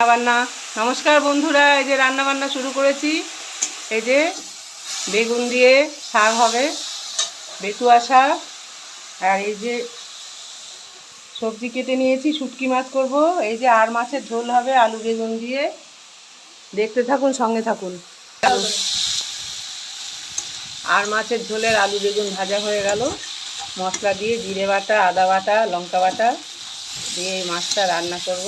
রান্না নমস্কার বন্ধুরা, এই যে রান্না বান্না শুরু করেছি। এই যে বেগুন দিয়ে শাক হবে, বেতুয়া শাক, আর এই যে সবজি কেটে নিয়েছি, শুটকি মাছ করব। এই যে আর মাছের ঝোল হবে আলু বেগুন দিয়ে। দেখতে থাকুন, সঙ্গে থাকুন। আর মাছের ঝোলের আলু বেগুন ভাজা হয়ে গেল। মশলা দিয়ে জিরে বাটা, আদা বাটা, লঙ্কা বাটা দিয়ে এই মাছটা রান্না করব।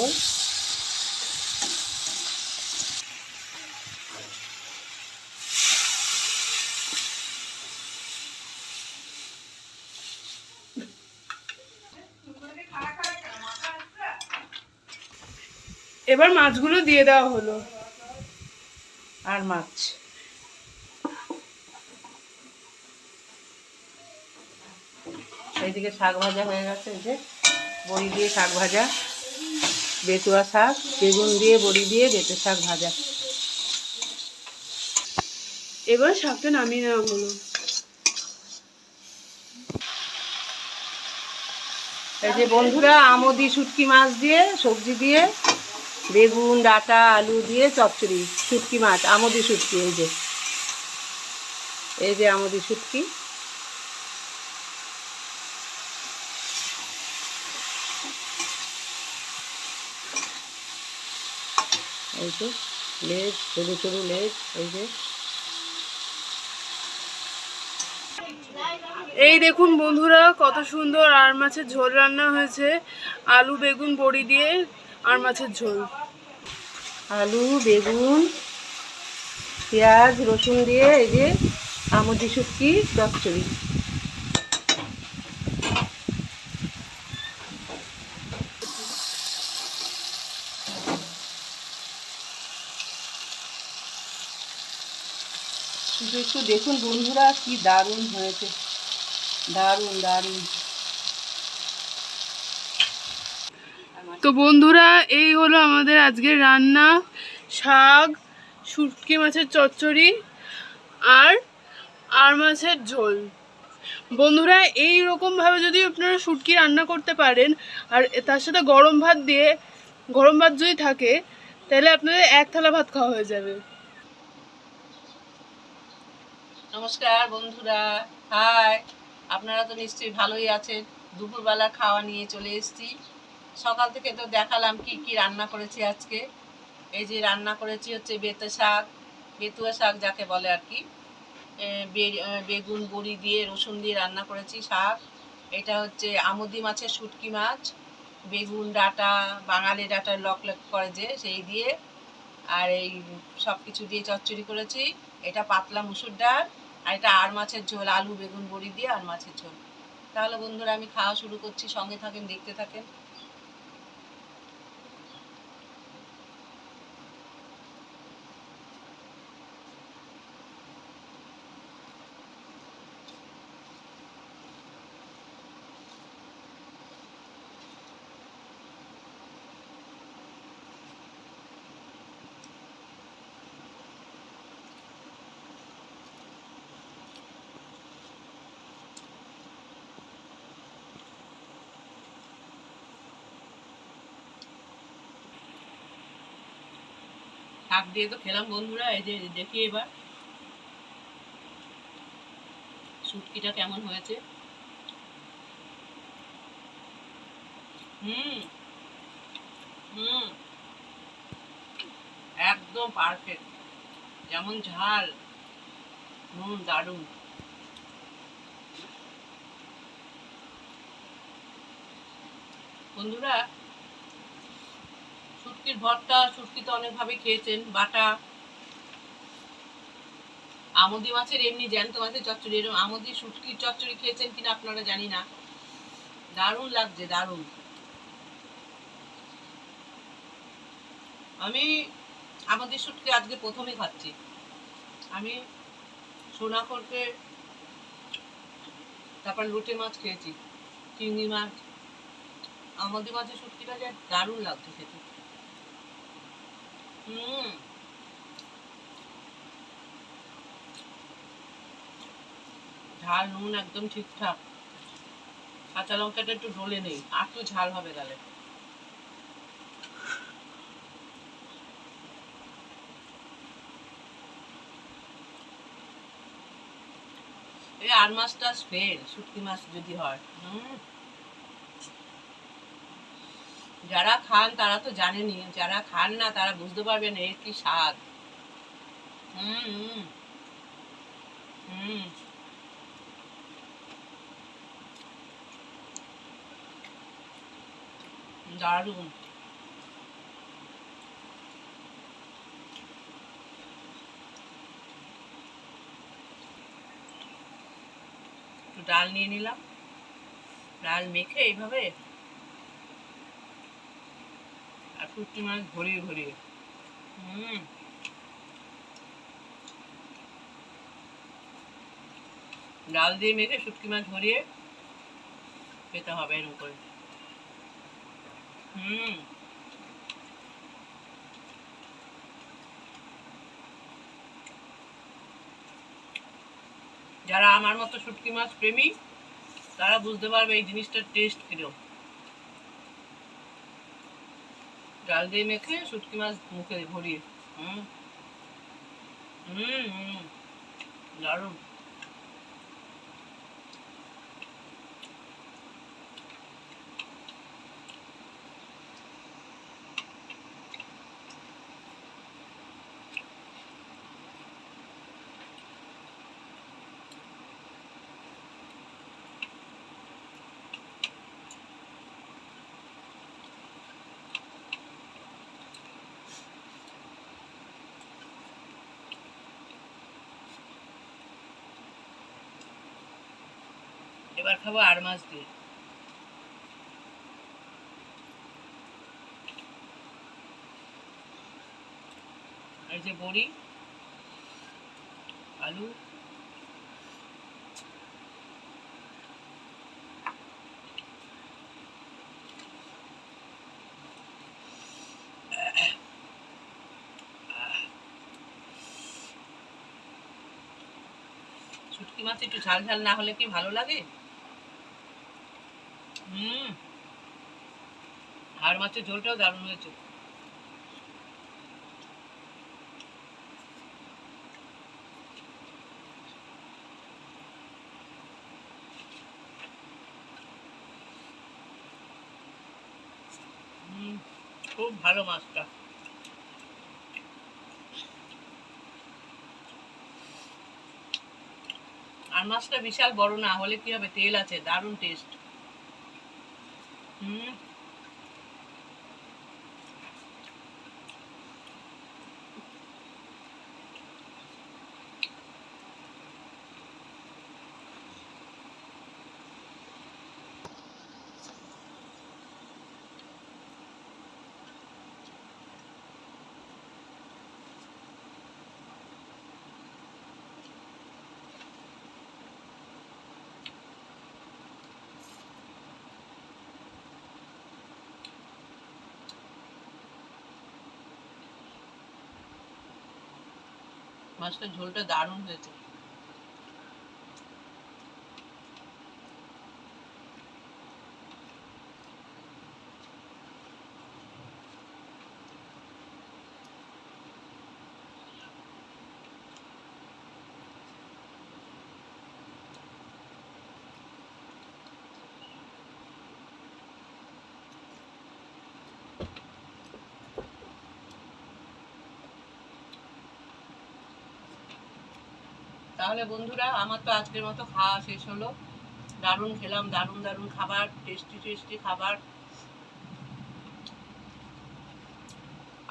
এবার মাছগুলো দিয়ে দেওয়া হলো। আর মাছ। এইদিকে শাক ভাজা হয়ে গেছে যে বড়ি দিয়ে শাক ভাজা বেতুয়া শাক বেগুন দিয়ে বড়ি দিয়ে বেতে শাক ভাজা। এবার শাকটা নামিয়ে নেওয়া হলো। এই যে বন্ধুরা আমদি শুটকি মাছ দিয়ে সবজি দিয়ে বেগুন, ডাটা, আলু দিয়ে চচ্চড়ি, শুটকি মাছ, আমদি শুটকি, এই যে। এই যে আমদি শুটকি। এই তো, লেজ, সরু সরু লেজ, এই যে। এই দেখুন বন্ধুরা, কত সুন্দর আর মাছের ঝোল রান্না হয়েছে। আলু, বেগুন, বড়ি দিয়ে আর মাছের ঝোল। আলু, বেগুন, পেঁয়াজ, রসুন দিয়ে এই যে আমদি শুটকি, চচ্চড়ি। একটু দেখুন বন্ধুরা, কি দারুণ হয়েছে। দারুণ দারুণ। তো বন্ধুরা, এই হলো আমাদের আজকের রান্না। শাক, শুটকি মাছের চচ্চড়ি আর আর মাছের ঝোল। বন্ধুরা এই রকমভাবে যদি আপনারা শুটকি রান্না করতে পারেন, আর তার সাথে গরম ভাত দিয়ে, গরম ভাত যদি থাকে, তাহলে আপনাদের এক থালা ভাত খাওয়া হয়ে যাবে। নমস্কার বন্ধুরা, হাই। আপনারা তো নিশ্চয়ই ভালোই আছেন। দুপুরবেলা খাওয়া নিয়ে চলে এসেছি। সকাল থেকে তো দেখালাম কি কি রান্না করেছি আজকে। এই যে রান্না করেছি হচ্ছে বেতে শাক, বেতুয়া শাক যাকে বলে আর কি। বেগুন, বড়ি দিয়ে রসুন দিয়ে রান্না করেছি শাক। এটা হচ্ছে আমুদি মাছের শুটকি মাছ, বেগুন ডাটা, বাঙালি ডাটার লক লক করে যে, সেই দিয়ে। আর এই সব কিছু দিয়ে চচ্চড়ি করেছি। এটা পাতলা মুসুর ডাল আর এটা আর মাছের ঝোল, আলু, বেগুন, বড়ি দিয়ে আর মাছের ঝোল। তাহলে বন্ধুরা আমি খাওয়া শুরু করছি, সঙ্গে থাকেন, দেখতে থাকেন। শাক দিয়ে তো খেলাম বন্ধুরা, এই যে দেখি এবার। শুটকিটা কেমন হয়েছে? হুম হুম, একদম পারফেক্ট যেমন ঝাল নুন দারুণ। বন্ধুরা শুটকির ভর্তা শুটকি তো অনেকভাবে খেয়েছেন, বাটা, আমদি মাছের এমনি জ্যান্ত মাছের চচ্চড়ি এরকম আমদি শুটকির চচ্চড়ি খেয়েছেন কিনা আপনারা জানি না। দারুণ লাগছে, দারুণ। আমি আমাদের শুটকি আজকে প্রথমে খাচ্ছি। আমি সোনা করতে তারপর লুটে মাছ খেয়েছি, চিংড়ি মাছ। আমাদের মাছের শুটকিটা যা দারুণ লাগছে খেতে। ঝাল, নুন একদম ঠিকঠাক। কাঁচা লঙ্কাটা একটু ডলে নেই, আর তো ঝাল হবে তাহলে। আর মাছটা ফেল শুটকি মাছ যদি হয়। হম। যারা খান, তারা তো জানেনি। যারা খান না, তারা বুঝতে পারবেন এর কি স্বাদ। হুম হুম দারুণ। ডাল নিয়ে নিলাম। ডাল মেখে এইভাবে আর মাছ ভরিয়ে ভরিয়ে ডাল দিয়ে মেখে শুটকি মাছ ভরিয়ে খেতে হবে এরকম করে যারা আমার মতো শুটকি মাছ প্রেমী, তারা বুঝতে পারবে এই জিনিসটার টেস্ট কীরকম। ডাল দিয়ে মেখে শুটকি মাছ মুখে ভরিয়ে। হুম। হুম হুম। দারুণ। এবার খাব আর মাছ দিয়ে। এই যে বড়ি, আলু, শুটকি মাছ একটু ঝাল ঝাল না হলে কি ভালো লাগে? আর মাছের ঝোলটাও দারুণ হয়েছে। খুব ভালো মাছটা। আর মাছটা বিশাল বড় না, হলে কি হবে? তেল আছে, দারুণ টেস্ট হুম মাছটার ঝোলটা দারুণ হয়েছে। তাহলে বন্ধুরা, আমার তো আজকের মতো খাওয়া শেষ হলো। দারুণ খেলাম, দারুণ দারুণ খাবার, টেস্টি টেস্টি খাবার।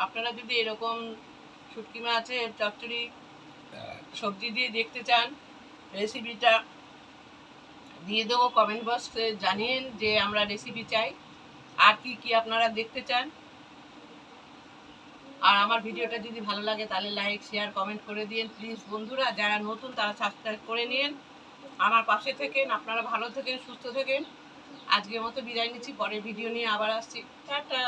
আপনারা যদি এরকম শুটকি মাছের চচ্চড়ি, সবজি দিয়ে দেখতে চান, রেসিপিটা দিয়ে দেবো কমেন্ট বক্সে। জানিয়েন যে আমরা রেসিপি চাই। আর কি কি আপনারা দেখতে চান আর আমার ভিডিওটা যদি ভালো লাগে, তাহলে লাইক শেয়ার কমেন্ট করে দিন প্লিজ বন্ধুরা, যারা নতুন, তারা সাবস্ক্রাইব করে নিন আমার পাশে থেকেন, আপনারা ভালো থাকেন, সুস্থ থাকেন। আজকের মতো বিদায় নিচ্ছি, পরের ভিডিও নিয়ে আবার আসছি। টাটা!